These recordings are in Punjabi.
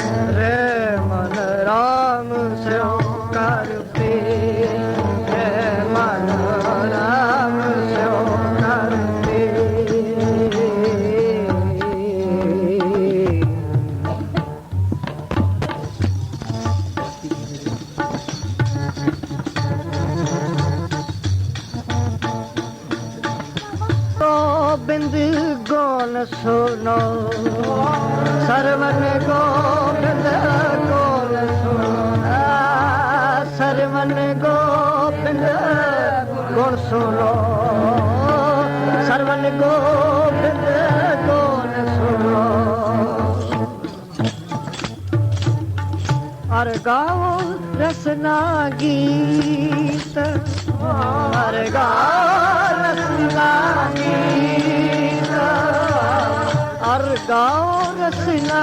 Re गाओ रसना गीत हर गाओ रसना गीत हर गाओ रसना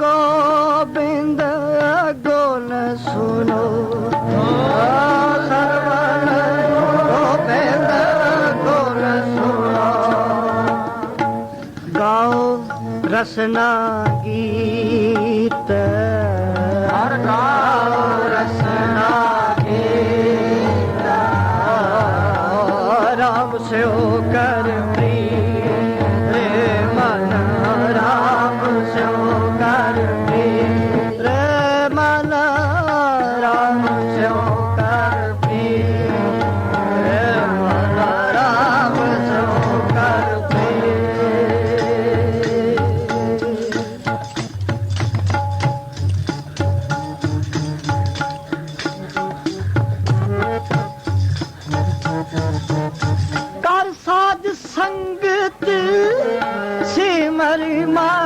ਗੋਬਿੰਦ ਗੋਲ ਸੁਨੋ ਸਰਵਣ ਗੋਬਿੰਦ ਗੋਲ ਸੁਨੋ ਗਾਓ ਰਸਨਾ ਗੀਤ। ਹਰ ਗਾਓ ਰਸਨਾ ਗੀਤ। ਰਾਮ ਕਰ ਸਤ ਸੰਗਤ ਸਿਮਰ ਮਾ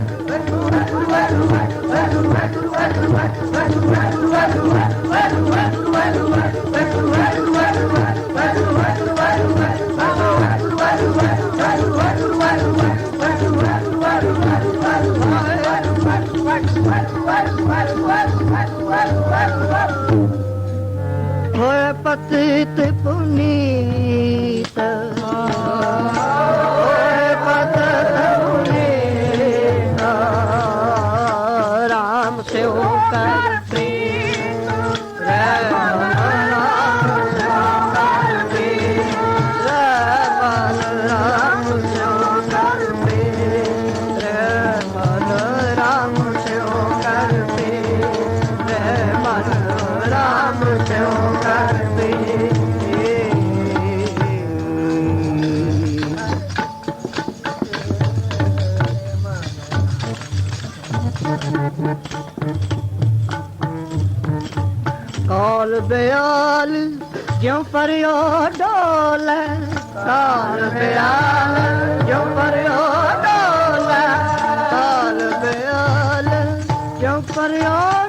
Hoy patite bonita. डोल जो पर यो डोल काल बयाल जो पर यो डोल काल बयाल जो पर यो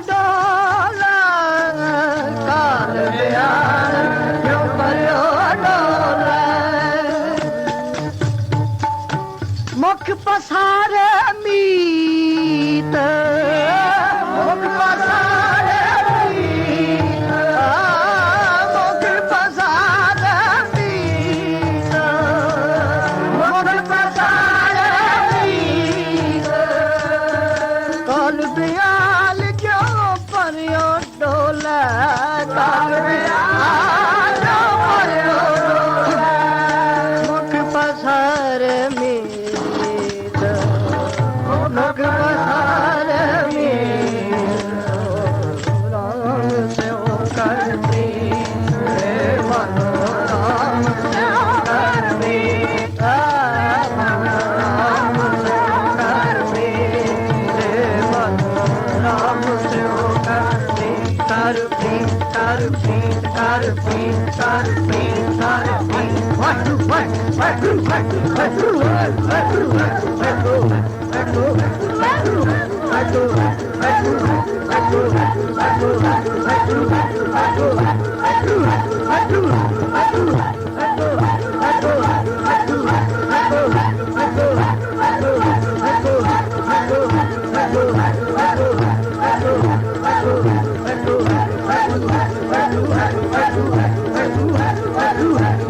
Hallelujah.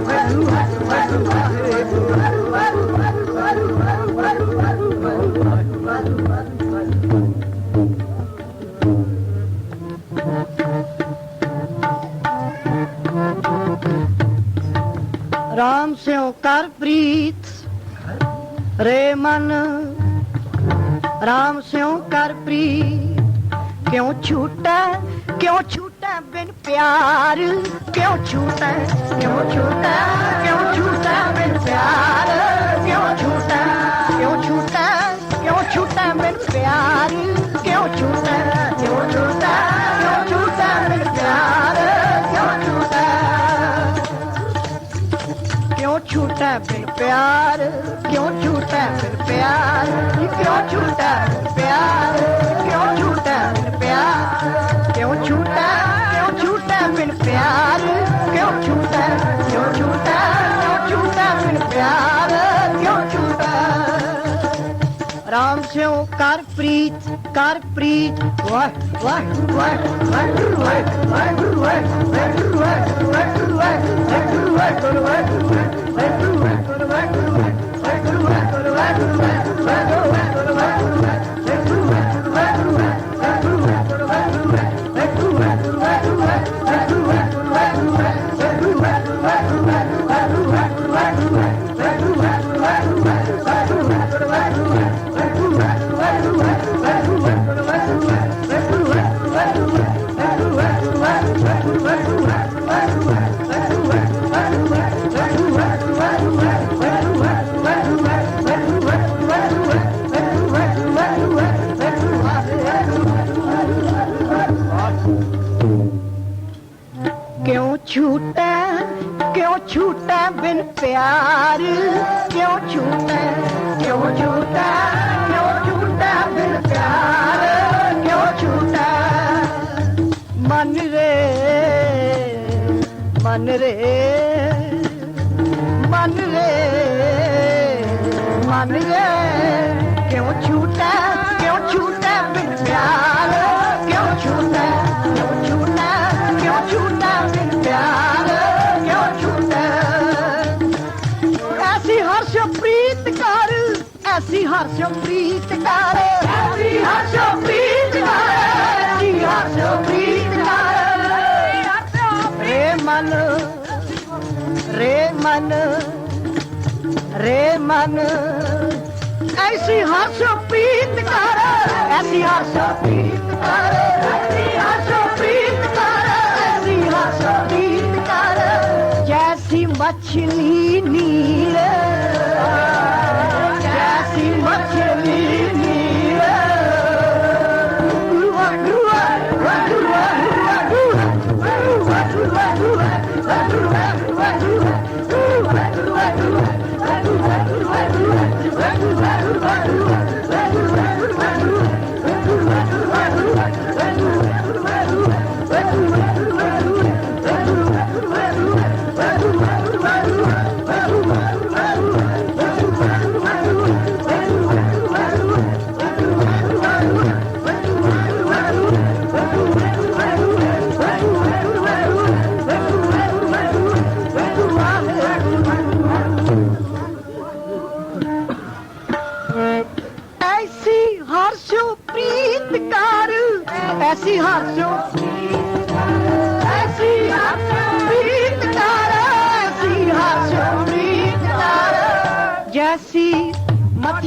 ਰਾਮ ਸਿਉ ਕਰ ਪ੍ਰੀਤ। ਰੇ ਮਨ, ਰਾਮ ਸਿਉ ਕਰ ਪ੍ਰੀਤ। ਕਿਉਂ ਛੂਟੈ ਕਿਉਂ ਛੂਟੈ ਬਿਨ ਪਿਆਰ? ਕਿਉਂ ਛੂਟੈ ਕਿਉਂ ਛੂਟੈ ਕਿਉਂ ਛੂਟੈ ਬਿਨ ਪਿਆਰ? ਕਿਉਂ ਛੂਟੈ ਕਿਉਂ ਛੂਟੈ ਕਿਉਂ ਛੂਟੈ ਬਿਨ ਪਿਆਰ? छूटा फिर प्यार क्यों छूटा फिर प्यार क्यों छूटा फिर प्यार क्यों छूटा फिर प्यार क्यों छूटा क्यों छूटा फिर प्यार क्यों छूटा क्यों छूटा क्यों छूटा फिर प्यार क्यों छूटा राम से कर प्रीत కార్ప్రీట్ Thank you. झूठा क्यों झूठा बिन प्यार क्यों झूठा क्यों झूठा क्यों झूठा बिन प्यार क्यों झूठा मन रे मन रे मन रे मन रे क्यों झूठा क्यों झूठा बिन प्यार ऐसी ਹਰਸ਼ ਪ੍ਰੀਤ ਕਰ ਐਸੀ ਹਰਸ਼ ਪ੍ਰੀਤ ਕਰ ਐਸੀ ਹਰਸ਼ ਪ੍ਰੀਤ ਕਰ ਰੇ ਮਨ ਰੇ ਮਨ ਰੇ ਮਨ ਐਸੀ ਹਰਸ਼ ਪ੍ਰੀਤ ਕਰ ਐਸੀ ਹਰਸ਼ ਪ੍ਰੀਤ ਕਰ मछली नील कैसी मछली नील What do I do?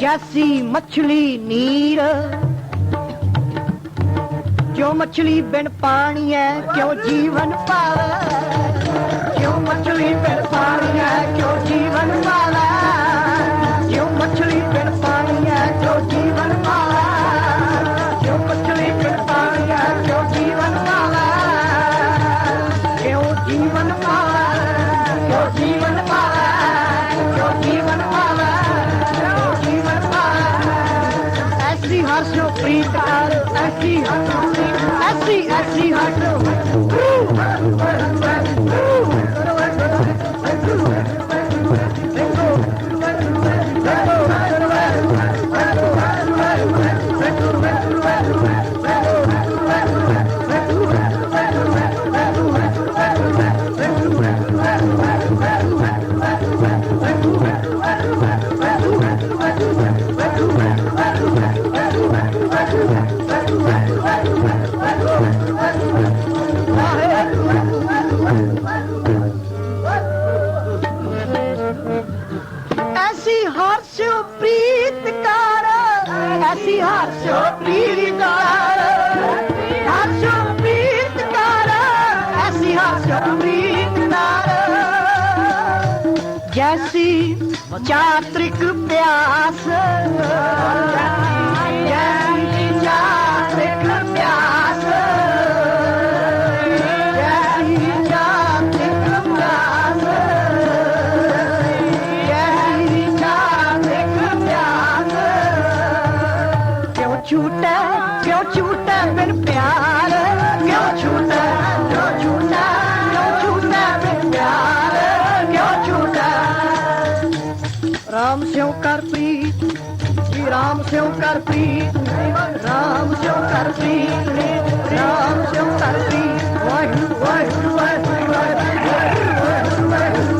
ਜੈਸੀ ਮੱਛਲੀ ਨੀਰ। ਜੋ ਮੱਛਲੀ ਬਿਨ ਪਾਣੀ ਹੈ ਕਿਉਂ ਜੀਵਨ ਪਾਵੇ? ਕਿਉਂ ਮੱਛਲੀ ਬਿਨ ਪਾਣੀ ਹੈ ਕਿਉਂ ਜੀਵਨ ਪਾਵੇ? ਕਿਉਂ ਮੱਛਲੀ ਬਿਨ ਪਾਣੀ ਹੈ ਕਿਉਂ ਜੀਵਨ ਪਾਵੇ? 啊啊啊 ਹਰਸ਼ੋ ਪ੍ਰੀਤ ਕਰ ਹਰਸ਼ੋ ਐਸੀ ਹਰਸ਼ੋ ਪ੍ਰੀਤ ਜੈਸੀ ਚਾਤ੍ਰਿਕ ਪਿਆਸ। ਜੈਸੀ ਚਾਤ੍ਰਿਕ ਪਿਆਸ। Ramos é um cara frito, Ramos é um cara frito, Ramos é um cara frito. Vai, vai, vai, vai, vai, vai, vai, vai, vai.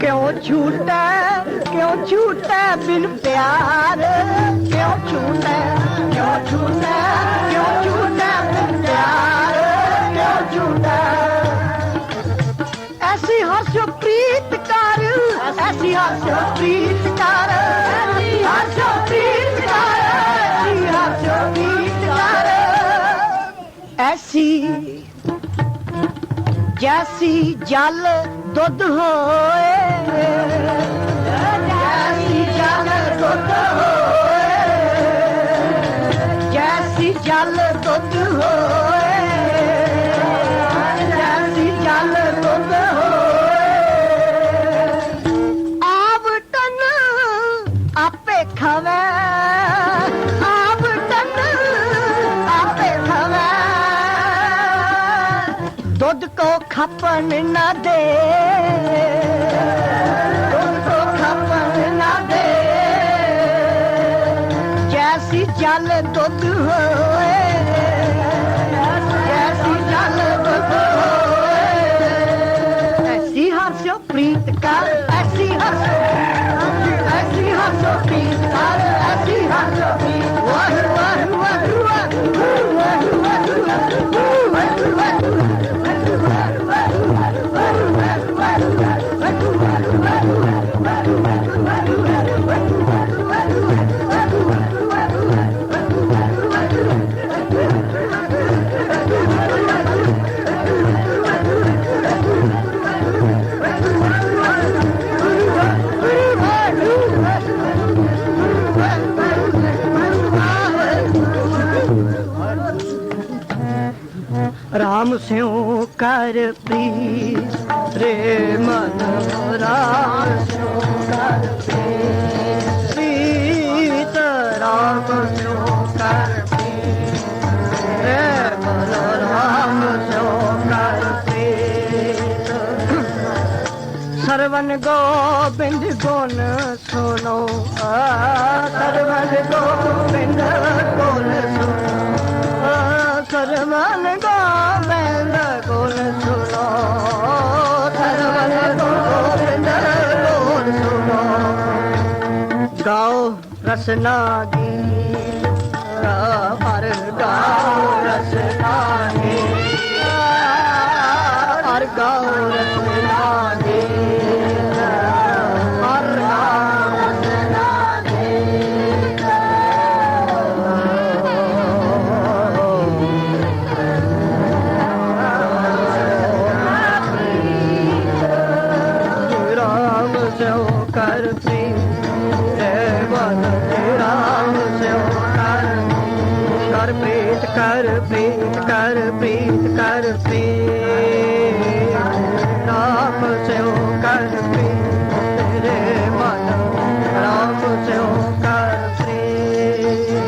क्यों छूटा क्यों छूटा बिन प्यार ਐਸੀ ਜੈਸੀ ਜਲ ਦੁੱਧ ਹੋਏ ਜੈਸੀ ਜਲ ਦੁੱਧ ਹੋਏ ਜੈਸੀ ਜਲ ਦੁੱਧ ਹੋਏ। ਖਪਨ ਨਾ ਦੇ। ਦੁੱਧ ਕੋ ਖਪਨ ਨਾ ਦੇ। ਜੈਸੀ ਜਲ ਦੁੱਧ ਹੋਏ ਰਾਮ ਸਿਉ ਕਰ ਪ੍ਰੀਤ, ਰੇ ਮਨ ਰਾਮ ਸਿਉ ਕਰ ਪ੍ਰੀਤ ਪ੍ਰੀਤ ਰਾਮ ਸਿਉ ਕਰ ਪ੍ਰੀਤ, ਰੇ ਮਨ ਰਾਮ ਸਿਉ ਕਰ ਪ੍ਰੀਤ। ਸਰਵਨ ਗੋਬਿੰਦ ਗੁਣ ਸੁਨੋ ਆ ਸਰਵਨ ਗੋਬਿੰਦ ਗੁਣ ਸੁਨੋ ਸਰਵਨ ਗੋ ਸੁਣੋ ਸੁਨੋ ਸਰਵਨ ਗੋਬਿੰਦ ਗੁਣ ਸੁਨੋ ਗਾਓ ਰਸਨਾ ਦੀ ਹਰ ਗਾਓ ਰਸਨਾ ਦੀ ਹਰ ਗਾਓ ਰਸਨਾ ਪ੍ਰੀਤ ਕਰ ਪ੍ਰੀਤ ਕਰ ਪ੍ਰੀਤ ਨਾਮ ਸਿਉ ਕਰ ਪ੍ਰੀਤ ਤੇਰੇ ਮਨ ਨਾਮ ਸਿਉ ਕਰ ਪ੍ਰੀਤ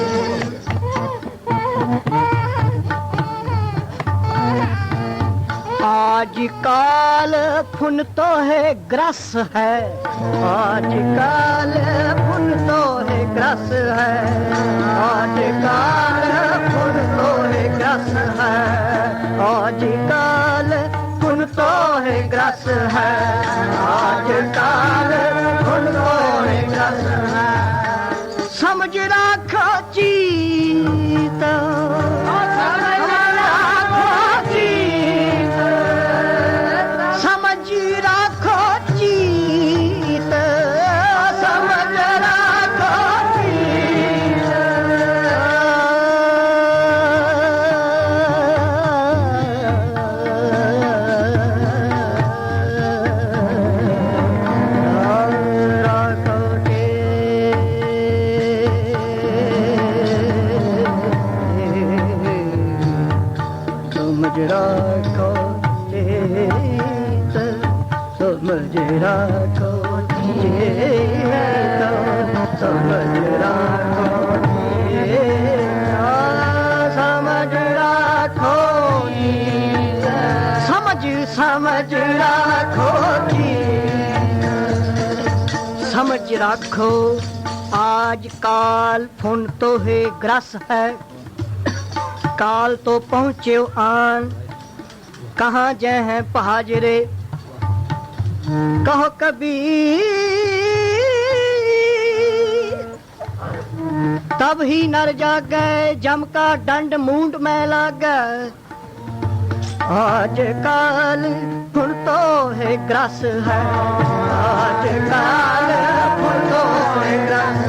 ਆਜ ਕਾਲ ਫੁਨ ਤੋ ਹੈ ਗਰਸ ਹੈ ਆਜ ਕਾਲ ਫੁਨ ਤੋ ਹੈ ਗਰਸ ਹੈ ਆਜ ਕਾਲ ਫੁਨ ਤੋ ਹੈ ਰਸ ਹੈ ਅੱਜ ਕਾਲ ਗੁਣ ਤੋਹੇ ਗ੍ਰਸ ਹੈ ਅੱਜ ਕਾਲ ਗੁਣ ਤੋਹੇ ਗ੍ਰਸ ਹੈ ਸਮਝ ਰਾ है है। काल तो पहुँचे आन। कहाँ जय हैं पहाजरे? कहो कभी। तब ही नर जाग गए जम का दंड मूंड में लाग। आज काल फुल तो है ग्रस है। आज काल फुल तो है ग्रस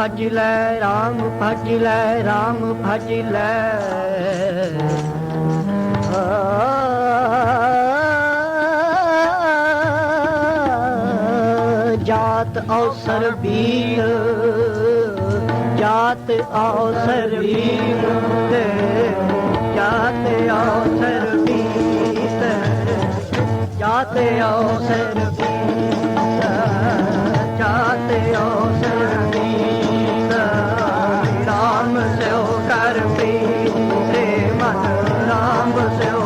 ਭਜ ਲੈ RAM ਭਜ ਲੈ RAM ਭਜ ਲੈ। ਜਾਤ ਅਵਸਰ ਵੀਰ, ਜਾਤ ਅਵਸਰ ਵੀਰ ਜਾਤ ਅਵਸਰ ਵੀਰ ਜਾਤ ਅਵਸਰ ਵੀਰ ਜਾਤ ਅਵਸਰ ਵੀਰ ਰਾਮ ਸਿਓ ਕਰ ਪੀ ਤੇ ਮਨ ਰਾਮ ਸਿਓ